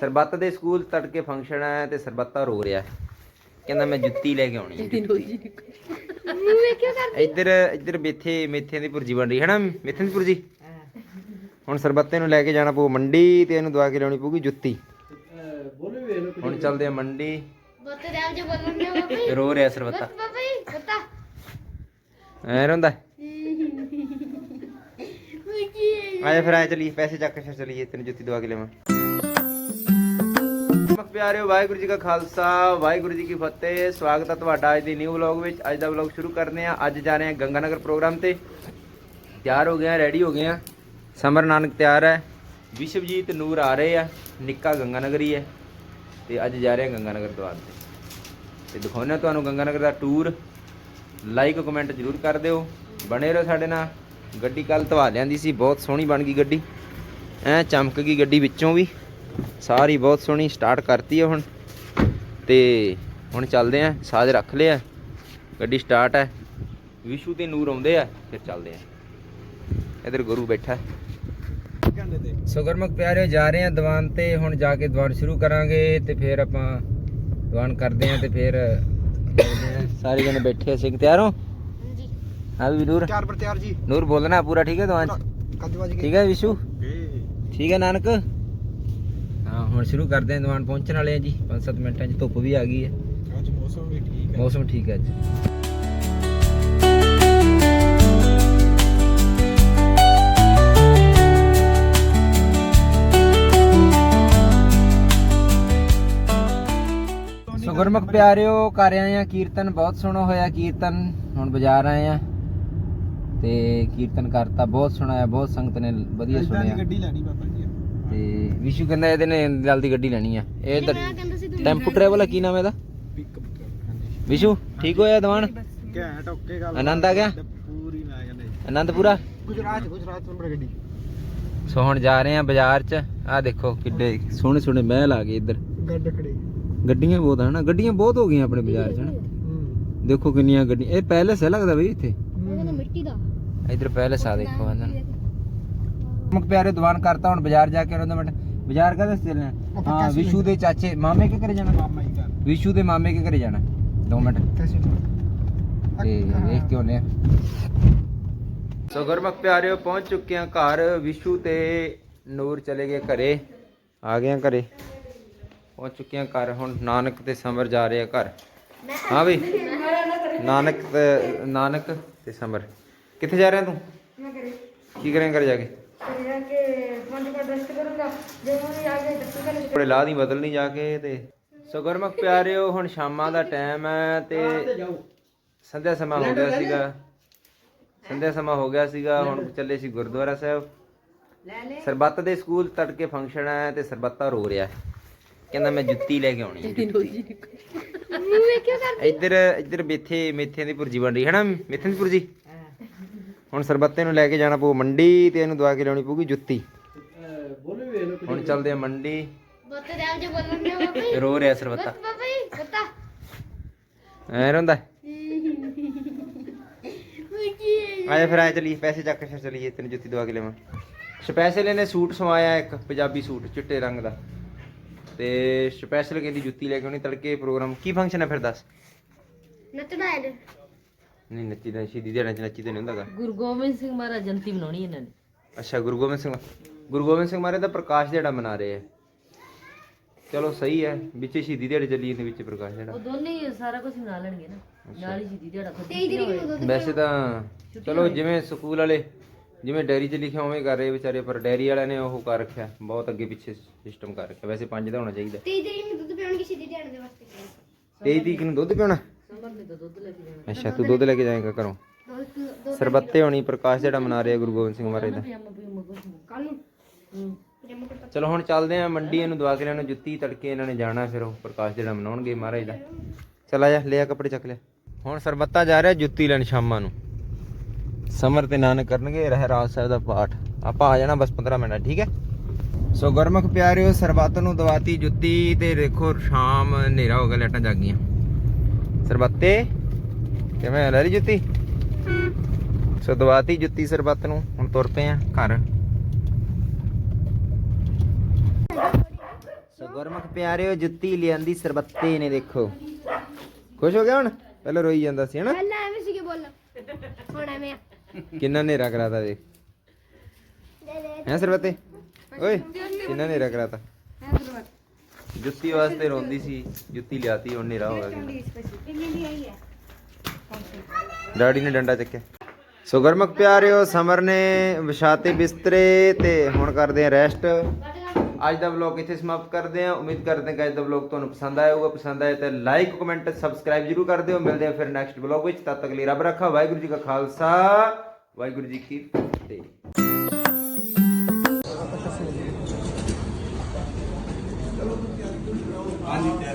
ਸਰਬੱਤ ਦੇ ਸਕੂਲ ਤੜਕੇ ਫੰਕਸ਼ਨ ਹੈ ਤੇ ਸਰਬੱਤਾ ਰੋ ਰਿਹਾ ਹੈ। ਕਹਿੰਦਾ ਮੈਂ ਜੁੱਤੀ ਲੈ ਕੇ ਆਉਣੀ ਹੈ ਇੱਧਰ ਇੱਧਰ ਮੇਥੇ ਮੇਥਿਆਂ ਦੀ ਭੁਰਜੀ ਬਣ ਰਹੀ ਹੈ ਨਾ? ਮੇਥਿਆਂ ਦੀ ਭੁਰਜੀ ਹੁਣ ਸਰਬੱਤੇ ਨੂੰ ਲੈ ਕੇ ਜਾਣਾ ਪਊ ਮੰਡੀ ਤੇ ਇਹਨੂੰ ਦਵਾ ਕੇ ਲਿਆਉਣੀ ਪਊਗੀ ਜੁੱਤੀ। ਹੁਣ ਚੱਲਦੇ ਆ ਮੰਡੀ। ਬੋਤੇ ਦੇਵ ਜੇ ਬੋਲਣ ਨੇ ਬਾਬਾ ਰੋ ਰਿਹਾ ਸਰਬੱਤਾ। ਬਾਬਾ ਜੀ ਬੋਤਾ। ਐ ਰੋਂਦਾ ਆਇਆ ਫਿਰ ਆਇਆ ਚਲੀਏ। ਪੈਸੇ ਚੱਕ ਕੇ ਫਿਰ ਚਲੀਏ ਤੈਨੂੰ ਜੁੱਤੀ ਦਵਾ ਕੇ ਲਿਆਵਾਂ। ਪਿਆਰਿਓ, ਵਾਹਿਗੁਰੂ ਜੀ ਕਾ ਖਾਲਸਾ, ਵਾਹਿਗੁਰੂ ਜੀ ਕੀ ਫਤਿਹ। ਸਵਾਗਤ ਹੈ ਤੁਹਾਡਾ ਅੱਜ ਦੀ ਨਿਊ ਵਲੌਗ ਵਿੱਚ। ਅੱਜ ਦਾ ਵਲੌਗ ਸ਼ੁਰੂ ਕਰਦੇ ਆ ਅੱਜ ਜਾ ਰਹੇ ਹਾਂ ਗੰਗਾਨਗਰ ਪ੍ਰੋਗਰਾਮ ਤੇ। ਤਿਆਰ ਹੋ ਗਏ ਆ ਰੈਡੀ ਹੋ ਗਏ ਆ ਸਮਰ ਨਾਨਕ ਤਿਆਰ ਹੈ। ਵਿਸ਼ਵਜੀਤ ਨੂਰ ਆ ਰਹੇ ਆ। ਨਿੱਕਾ ਗੰਗਾਨਗਰੀ ਹੈ। ਤੇ ਅੱਜ ਜਾ ਰਹੇ ਹਾਂ ਗੰਗਾਨਗਰ ਦਵਾਰ ਤੇ। ਤੇ ਦਿਖਾਉਂਦੇ ਹਾਂ ਤੁਹਾਨੂੰ ਗੰਗਾਨਗਰ ਦਾ ਟੂਰ ਲਾਈਕ ਕਮੈਂਟ ਜ਼ਰੂਰ ਕਰ ਦਿਓ। ਬਣੇ ਰਹੋ ਸਾਡੇ ਨਾਲ। ਗੱਡੀ ਕੱਲ ਧਵਾ ਲਿਆਂਦੀ ਸੀ। ਬਹੁਤ ਸੋਹਣੀ ਬਣ ਗਈ ਗੱਡੀ। ਐ ਚਮਕ ਗਈ ਗੱਡੀ ਵਿੱਚੋਂ ਵੀ। ਸਾਰੀ ਬਹੁਤ ਸੋਹਣੀ ਸਟਾਰਟ ਕਰਤੀ ਹੈ ਹੁਣ। ਤੇ ਹੁਣ ਚੱਲਦੇ ਆ ਸਾਜ ਰੱਖ ਲਿਆ। ਗੱਡੀ ਸਟਾਰਟ ਹੈ ਵਿਸ਼ੂ ਤੇ ਨੂਰ ਆਉਂਦੇ ਆ ਫਿਰ ਚੱਲਦੇ ਆ। ਇਧਰ ਗੁਰੂ ਬੈਠਾ। ਸੋ ਪਿਆਰਿਓ ਜਾ ਰਹੇ ਆ ਦੀਵਾਨ ਤੇ। ਹੁਣ ਜਾ ਕੇ ਦੀਵਾਨ ਸ਼ੁਰੂ ਕਰਾਂਗੇ ਤੇ ਫਿਰ ਆਪਾਂ ਦੀਵਾਨ ਕਰਦੇ ਆ ਤੇ ਫਿਰ। ਸਾਰੇ ਜਣੇ ਬੈਠੇ ਸਿੰਘ ਤਿਆਰ ਹੋ? ਹਾਂ ਵੀ ਨੂਰ? ਚਾਰ ਪਰ ਤਿਆਰ ਜੀ। ਨੂਰ ਬੋਲਣਾ ਪੂਰਾ ਠੀਕ ਹੈ ਦੀਵਾਨ? ਚ ਠੀਕ ਹੈ ਵਿਸ਼ੂ? ਠੀਕ ਹੈ ਨਾਨਕ? ਹਾਂ ਹੁਣ ਸ਼ੁਰੂ ਕਰਦੇ ਹਾਂ ਦੀਵਾਨ ਪਹੁੰਚਣ ਵਾਲੇ ਆ ਜੀ। 5-7 ਮਿੰਟਾਂ 'ਚ ਧੁੱਪ ਵੀ ਆ ਗਈ ਹੈ। ਅੱਜ ਮੌਸਮ ਵੀ ਠੀਕ ਮੌਸਮ ਠੀਕ ਹੈ ਅੱਜ। ਗੁਰਮੁਖ ਪਿਆਰਿਓ ਕਰ ਆਏ ਆ ਕੀਰਤਨ ਬਹੁਤ ਸੋਹਣਾ ਹੋਇਆ ਕੀਰਤਨ। ਹੁਣ ਬਾਜ਼ਾਰ ਆਏ ਆ ਤੇ ਕੀਰਤਨ ਕਰਤਾ ਬਹੁਤ ਸੋਹਣਾ ਹੈ ਬਹੁਤ ਸੰਗਤ ਨੇ ਵਧੀਆ ਸੁਣਿਆ। ਗੱਡੀ ਲੈਣੀ ਬਾਬਾ ਜੀ। ਤੇ ਵਿਸ਼ੂ ਕਹਿੰਦਾ ਇਹਦੇ ਨੇ ਜਲਦੀ ਗੱਡੀ ਲੈਣੀ ਆ। ਇਹ ਤਾਂ ਟੈਂਪੂ ਟਰੈਵਲ ਆ ਕੀ ਨਾਮ ਇਹਦਾ? ਪਿਕਅਪ ਹਾਂਜੀ ਵਿਸ਼ੂ ਠੀਕ ਹੋਇਆ ਦੀਵਾਨ? ਘੈਂਟ ਓਕੇ ਗੱਲ। ਆਨੰਦ ਆ ਗਿਆ? ਪੂਰੀ ਮੈਂ ਕਹਿੰਦਾ ਆਨੰਦਪੁਰਾ? ਗੁਜਰਾਤ ਗੁਜਰਾਤ ਨੰਬਰ ਗੱਡੀ। ਸੋ ਹੁਣ ਜਾ ਰਹੇ ਆ ਬਾਜ਼ਾਰ 'ਚ। ਆ ਦੇਖੋ ਕਿੱਡੇ ਸੋਹਣੇ ਸੋਹਣੇ ਮਹਿਲ ਆ ਗਏ ਇੱਧਰ। ਗੱਡ ਖੜੀ। ਗੱਡੀਆਂ ਬਹੁਤ ਹਨ ਗੱਡੀਆਂ ਬਹੁਤ ਹੋ ਗਈਆਂ ਆਪਣੇ ਬਾਜ਼ਾਰ 'ਚ ਨਾ। ਦੇਖੋ ਕਿੰਨੀਆਂ ਗੱਡੀਆਂ ਇਹ ਪੈਲਸ ਹੈ ਲੱਗਦਾ ਬਈ ਇੱਥੇ? ਮਿੱਟੀ ਦਾ। ਇੱਧਰ ਪੈਲਸ ਆ ਦੇਖੋ ਇਹਨਾਂ ਮੁਕ ਪਿਆਰੇ ਦੀਵਾਨ ਕਰਤਾ ਹੁਣ ਬਾਜ਼ਾਰ ਜਾ ਕੇ ਉਹਨਾਂ ਮਿੰਟ ਬਾਜ਼ਾਰ ਕਦੇ ਚੱਲਣਾ ਆਪਾਂ ਹਾਂ ਵਿਸ਼ੂ ਦੇ ਚਾਚੇ ਮਾਮੇ ਕੇ ਘਰੇ ਜਾਣਾ? ਮਾਮਾ ਹੀ ਕਰ ਵਿਸ਼ੂ ਦੇ ਮਾਮੇ ਕੇ ਘਰੇ ਜਾਣਾ। 2 ਮਿੰਟ। ਕੈਸੇ ਤੇ ਵੇਖ ਕੇ ਆ। ਸੋ ਗੁਰਮੁਖ ਪਿਆਰਿਓ ਪਹੁੰਚ ਚੁੱਕੇ ਆ ਘਰ। ਵਿਸ਼ੂ ਤੇ ਨੂਰ ਚਲੇ ਗਏ ਘਰੇ। ਆ ਗਏ ਆ ਘਰੇ। ਪਹੁੰਚ ਚੁੱਕੇ ਆ ਘਰ। ਹੁਣ ਨਾਨਕ ਤੇ ਸਮਰ ਜਾ ਰਹੇ ਆ ਘਰ। ਹਾਂ ਵੀ ਨਾਨਕ ਤੇ ਨਾਨਕ ਤੇ ਸਮਰ। ਕਿੱਥੇ ਜਾ ਰਿਹਾ ਤੂੰ? ਕਰੇ ਕੀ ਕਰੇਂਗਾ ਘਰ ਜਾ ਕੇ? ਕੱਪੜੇ ਲਾ ਦੀ ਬਦਲਣੀ ਜਾ ਕੇ ਤੇ। ਸੋ ਗੁਰਮੁਖ ਪਿਆਰਿਓ ਹੁਣ ਸ਼ਾਮਾਂ ਦਾ ਟਾਈਮ ਹੈ ਤੇ ਸੰਧਿਆ ਸਮਾਂ ਹੋ ਗਿਆ ਸੀਗਾ। ਸੰਧਿਆ ਸਮਾਂ ਹੋ ਗਿਆ ਸੀਗਾ ਹੁਣ ਚੱਲੇ ਸੀ ਗੁਰਦੁਆਰਾ ਸਾਹਿਬ। ਸਰਬੱਤ ਦੇ ਸਕੂਲ ਤੜਕੇ ਫੰਕਸ਼ਨ ਹੈ ਤੇ ਸਰਬੱਤਾ ਰੋ ਰਿਹਾ। ਹੈ ਕਹਿੰਦਾ ਮੈਂ ਜੁੱਤੀ ਲੈ ਕੇ ਆਉਣੀ ਹੈ ਇੱਧਰ ਇੱਧਰ ਮੇਥੇ ਮੇਥਿਆਂ ਦੀ ਭੁਰਜੀ ਬਣ ਰਹੀ ਹੈ ਨਾ ਮੇਥਿਆਂ ਦੀ ਭੁਰਜੀ? ਹੁਣ ਸਰਬੱਤੇ ਨੂੰ ਲੈ ਕੇ ਜਾਣਾ ਪਊ ਮੰਡੀ ਤੇ ਇਹਨੂੰ ਦਵਾ ਕੇ ਲਿਆਉਣੀ ਪਊਗੀ ਜੁੱਤੀ। ਬੋਲੇ ਵੇ ਲੋ ਹੁਣ ਚੱਲਦੇ ਆ ਮੰਡੀ। ਬੋਤੇ ਬੋਲਣ ਬਾਬਾ ਰੋ ਰਿਹਾ ਸਰਬੱਤਾ। ਬਾਬਾ ਜੀ ਬੋਤਾ। ਐ ਰੋਂਦਾ? ਆਇਆ ਫਿਰ ਆਇਆ ਚਲੀਏ ਪੈਸੇ ਚੱਕ ਕੇ ਚਲੀਏ ਤੈਨੂੰ ਜੁੱਤੀ ਦਵਾ ਕੇ ਲਿਆਵਾਂ। ਸਪੈਸ਼ਲ ਨੇ ਸੂਟ ਸਵਾਇਆ ਇੱਕ ਪੰਜਾਬੀ ਸੂਟ ਚਿੱਟੇ ਰੰਗ ਦਾ। ਤੇ ਸਪੈਸ਼ਲ ਕਹਿੰਦੀ ਜੁੱਤੀ ਲੈ ਕੇ ਆਉਣੀ ਤੜਕੇ ਪ੍ਰੋਗਰਾਮ। ਕੀ ਫੰਕਸ਼ਨ ਹੈ ਫਿਰ ਦੱਸ? ਨੱਚਣਾ ਹੈ ਇਹਨੇ। ਨਹੀਂ ਨੱਚੀ ਦਾ ਸ਼ਹੀਦੀ ਦਿਹਾੜੇ ਚ ਨੱਚੀ ਤੇ ਨਹੀਂ ਹੁੰਦਾਗਾ। ਗੁਰੂ ਗੋਬਿੰਦ ਸਿੰਘ ਮਹਾਰਾਜ ਜਯੰਤੀ ਮਨਾਉਣੀ ਇਹਨਾਂ ਨੇ। ਅੱਛਾ ਗੁਰੂ ਗੋਬਿੰਦ ਸਿੰਘ ਗੁਰੂ ਗੋਬਿੰਦ ਸਿੰਘ ਮਹਾਰਾਜ ਦਾ ਪ੍ਰਕਾਸ਼ ਦਿਹਾੜਾ ਮਨਾ ਰਹੇ ਆ। ਚਲੋ ਸਹੀ ਹੈ ਵਿੱਚ ਸ਼ਹੀਦੀ ਦਿਹਾੜੇ ਚੱਲੀ ਜਾਂਦੇ ਵਿੱਚ ਪ੍ਰਕਾਸ਼ ਦਿਹਾੜਾ। ਉਹ ਦੋਨੇ ਹੀ ਸਾਰਾ ਕੁਝ ਮਨਾ ਲੈਣਗੇ ਨਾ। ਨਾਲ ਹੀ ਸ਼ਹੀਦੀ ਦਿਹਾੜਾ ਖੁਦ ਤੇਈ ਤਰੀਕ ਨੂੰ ਦੁੱਧ ਵੈਸੇ ਤਾਂ ਚਲੋ ਜਿਵੇਂ ਸਕੂਲ ਵਾਲੇ ਜਿਵੇਂ ਡੈਰੀ 'ਚ ਲਿਖਿਆ ਉਵੇਂ ਕਰ ਰਹੇ ਵਿਚਾਰੇ ਪਰ ਡੈਰੀ ਵਾਲਿਆਂ ਨੇ ਉਹ ਕਰ ਰੱਖਿਆ ਬਹੁਤ ਅੱਗੇ ਪਿੱਛੇ ਸਿਸਟਮ ਕਰ ਰੱਖਿਆ। ਵੈਸੇ ਪੰਜ ਦਾ ਹੋਣਾ ਚਾਹੀਦਾ। 23 ਤਰੀਕ ਨੂੰ ਦੁੱਧ ਪਿਆਉਣਗੇ ਸਿੱਧੀ ਦਿਹਾੜੇ ਦੇ ਵਾਸਤੇ। 23 ਤਰੀਕ ਨੂੰ ਦੁੱਧ ਪਿਉਣਾ? ਸਮਰ ਨੇ ਤਾਂ ਦੁੱਧ ਲੈ ਕੇ ਜਾਣਾ ਅੱਛਾ ਤੂੰ ਦੁੱਧ ਲੈ ਕੇ ਜਾਏਗਾ ਘਰੋਂ? ਸਰਬੱਤੇ ਹੋਣੀ ਪ੍ਰਕਾਸ਼ ਜਿਹੜਾ ਮਨਾ ਰਹੇ ਗੁਰੂ ਗੋਬਿੰਦ ਸਿੰਘ ਮਹਾਰਾਜ ਦਾ। ਪਜਾਮਾ ਪਜਾਮਾ ਕੁਝ ਨਹੀਂ ਕੱਲ ਨੂੰ ਹੂੰ ਪਜਾਮਾ ਕੁੜਤਾ ਚਲੋ ਹੁਣ ਚੱਲਦੇ ਆ ਮੰਡੀ ਇਹਨੂੰ ਦਵਾ ਕੇ ਲੈਣ ਜੁੱਤੀ ਤੜਕੇ ਇਹਨਾਂ ਨੇ ਜਾਣਾ ਫਿਰ ਉਹ ਪ੍ਰਕਾਸ਼ ਜਿਹੜਾ ਮਨਾਉਣਗੇ ਮਹਾਰਾਜ ਦਾ। ਚਲ ਜਾ ਲਿਆ ਕੱਪੜੇ ਚੱਕ ਲਿਆ। ਹੁਣ ਸਰਬੱਤਾ ਜਾ ਰਿਹਾ ਜੁੱਤੀ ਲੈਣ ਸ਼ਾਮਾਂ ਨੂੰ। ਸਮਰ ਤੇ ਨਾਨਕ ਕਰਨਗੇ ਰਹਿਰਾਜ ਸਾਹਿਬ ਦਾ ਪਾਠ। ਆਪਾਂ ਆ ਜਾਣਾ ਬਸ 15 ਮਿੰਟ ਠੀਕ ਹੈ? ਸੋ ਗੁਰਮੁਖ ਪਿਆਰਿਓ ਸਰਬੱਤ ਨੂੰ ਦਵਾਤੀ ਜੁੱਤੀ ਤੇ ਦੇਖੋ ਸ਼ਾਮ ਹਨੇਰਾ ਹੋ ਗਿਆ ਲਾਈਟਾਂ ਜਗ ਗਈਆਂ ਸਰਬੱਤੇ। ਕਿਵੇਂ ਲੈ ਲਈ ਜੁੱਤੀ? ਸੋ ਦਵਾਤੀ ਜੁੱਤੀ ਸਰਬੱਤ ਨੂੰ। ਹੁਣ ਤੁਰ ਪਏ ਆ ਘਰ। ਸੋ ਗੁਰਮੁਖ ਪਿਆਰਿਓ ਜੁੱਤੀ ਲਿਆਂਦੀ ਸਰਬੱਤੇ ਨੇ ਦੇਖੋ। ਖੁਸ਼ ਹੋ ਗਿਆ ਹੁਣ? ਪਹਿਲਾਂ ਰੋਈ ਜਾਂਦਾ ਸੀ ਹਨਾ? ਪਹਿਲਾਂ ਐਵੇਂ ਸੀਗੇ ਬੋਲ। ਹੁਣ ਐਵੇਂ ਆ। ਕਿੰਨਾ ਨੇਰਾ ਕਰਾਤਾ ਦੇਖ। ਹੈ ਸਰਬੱਤੇ? ਓਏ ਕਿੰਨਾ ਨੇਰਾ ਕਰਾਤਾ? ਜੁੱਤੀ ਵਾਸਤੇ ਰੋਂਦੀ ਸੀ ਜੁੱਤੀ ਲਿਆਤੀ ਹੁਣ ਨੇਰਾ ਹੋ ਗਿਆ। ਡੈਡੀ ਨੇ ਡੰਡਾ ਚੱਕਿਆ। ਸੋ ਗੁਰਮੁਖ ਪਿਆਰਿਓ ਸਮਰ ਨੇ ਵਿਛਾਤੇ ਬਿਸਤਰੇ ਤੇ ਹੁਣ ਕਰਦੇ ਆ ਰੈਸਟ। ਅੱਜ ਦਾ ਵਲੌਗ ਇੱਥੇ ਸਮਾਪਤ ਕਰਦੇ ਆ। ਉਮੀਦ ਕਰਦੇ ਹਾਂ ਕਿ ਅੱਜ ਦਾ ਵਲੌਗ ਤੁਹਾਨੂੰ ਪਸੰਦ ਆਇਆ ਹੋਊਗਾ। ਪਸੰਦ ਆਇਆ ਤਾਂ ਲਾਈਕ ਕਮੈਂਟ ਸਬਸਕ੍ਰਾਈਬ ਜਰੂਰ ਕਰ ਦਿਓ। ਮਿਲਦੇ ਆ ਫਿਰ ਨੈਕਸਟ ਵਲੌਗ ਵਿੱਚ। ਤਦ ਤੱਕ ਲਈ ਰੱਬ ਰੱਖਾ। ਵਾਹਿਗੁਰੂ ਜੀ ਕਾ ਖਾਲਸਾ। ਵਾਹਿਗੁਰੂ ਜੀ ਕੀ ਫਤਿਹ। ਹਾਂਜੀ ਤਿਆਰੀ